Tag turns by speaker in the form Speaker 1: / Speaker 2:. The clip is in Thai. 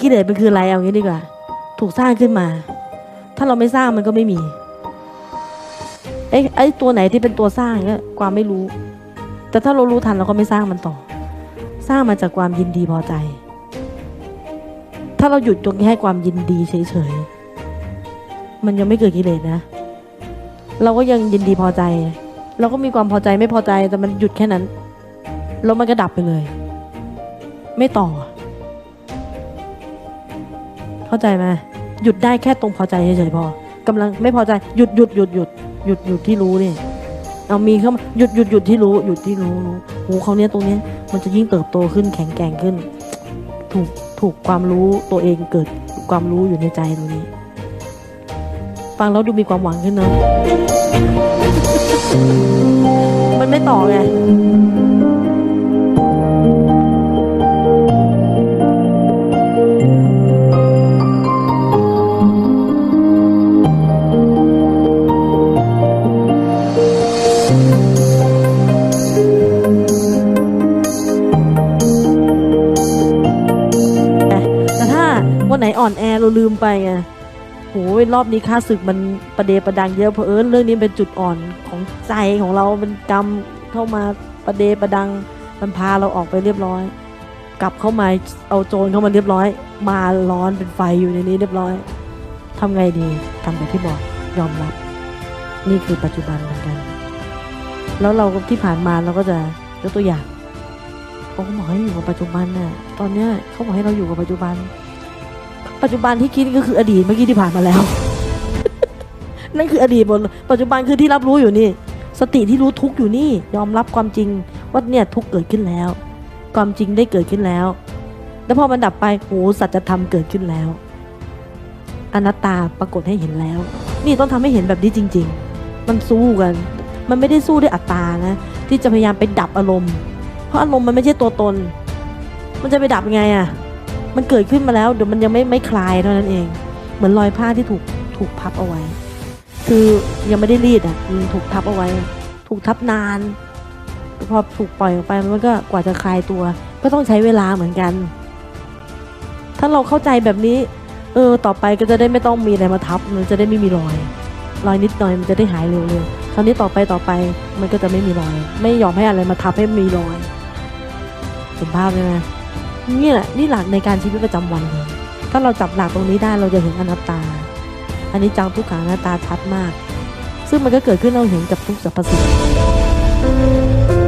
Speaker 1: กิเลสมันคืออะไรเอางี้ดีกว่า ถูกสร้างขึ้นมา ถ้าเราไม่สร้างมันก็ไม่มีไอ้ไอ้ตัวไหนที่เป็นตัวสร้างก็ความไม่รู้ แต่ถ้าเรารู้ทันเราก็ไม่สร้างมันต่อ สร้างมาจากความยินดีพอใจ ถ้าเราหยุดตรงนี้ให้ความยินดีเฉยๆมันยังไม่เกิดกิเลสนะ เราก็ยังยินดีพอใจ เราก็มีความพอใจไม่พอใจแต่มันหยุดแค่นั้นแล้วมันก็ดับไปเลย ไม่ต่อ เข้าใจไหมหยุดได้แค่ตรงพอใจเฉยๆพอกำลังไม่พอใจหยุดหยุดหยุดหยุดหยุดหยุดที่รู้เนี่ยเอามีเข้ามาหยุดหยุดหยุดที่รู้หยุดที่รู้รู้โหเขาเนี้ยตรงเนี้ยมันจะยิ่งเติบโตขึ้นแข็งแกร่งขึ้น ถูกถูกความรู้ตัวเองเกิดความรู้อยู่ในใจตรงนี้ ฟังแล้วดูมีความหวังขึ้นเนอะมันไม่ต่อไง อ่อนแอเราลืมไปไงโหยรอบนี้ค่าศึกมันประเดประดังเยอะเพราะเอิญเรื่องนี้เป็นจุดอ่อนของใจของเราเป็นกรรมเข้ามาประเดประดังมันพาเราออกไปเรียบร้อย กลับเข้ามาเอาโจรเข้ามาเรียบร้อย มาร้อนเป็นไฟอยู่ในนี้เรียบร้อยทำไงดีทำแบบที่บอกยอมรับ นี่คือปัจจุบันเหมือนกัน แล้วเราที่ผ่านมาเราก็จะยกตัวอย่างเขาบอกให้อยู่กับปัจจุบันน่ะตอนเนี้ยเขาบอกให้เราอยู่กับปัจจุบัน ปัจจุบันที่คิดก็คืออดีตเมื่อกี้ที่ผ่านมาแล้ว นั่นคืออดีตหมดเลยปัจจุบันคือที่รับรู้อยู่นี่ สติที่รู้ทุกอยู่นี่ ยอมรับความจริงว่าเนี่ยทุกเกิดขึ้นแล้ว ความจริงได้เกิดขึ้นแล้ว แล้วพอมันดับไปโอ้สัจธรรมเกิดขึ้นแล้ว อนัตตาปรากฏให้เห็นแล้ว นี่ต้องทำให้เห็นแบบนี้จริง ๆ มันสู้กัน มันไม่ได้สู้ด้วยอัตตานะ ที่จะพยายามไปดับอารมณ์ เพราะอารมณ์มันไม่ใช่ตัวตน มันจะไปดับยังไงอะ่ะ มันเกิดขึ้นมาแล้วเดี๋ยวมันยังไม่ไม่คลายเท่านั้นเอง เหมือนรอยผ้าที่ถูกถูกพับเอาไว้ คือยังไม่ได้รีดอะมันถูกทับเอาไว้ ถูกทับนานพอถูกปล่อยออกไปมันก็กว่าจะคลายตัว ก็ต้องใช้เวลาเหมือนกัน ถ้าเราเข้าใจแบบนี้ เออต่อไปก็จะได้ไม่ต้องมีอะไรมาทับ มันจะได้ไม่มีรอย รอยนิดหน่อยมันจะได้หายเร็วๆคราวนี้ต่อไปต่อไปมันก็จะไม่มีรอย ไม่ยอมให้อะไรมาทับให้มีรอยเห็นภาพไหม นี่แหละนี่หลักในการชีวิตประจำวันเลยถ้าเราจับหลักตรงนี้ได้เราจะเห็นอนัตตา อันนี้จังทุกขังอนัตตาชัดมาก ซึ่งมันก็เกิดขึ้นเราเห็นกับทุกสรรพสิ่ง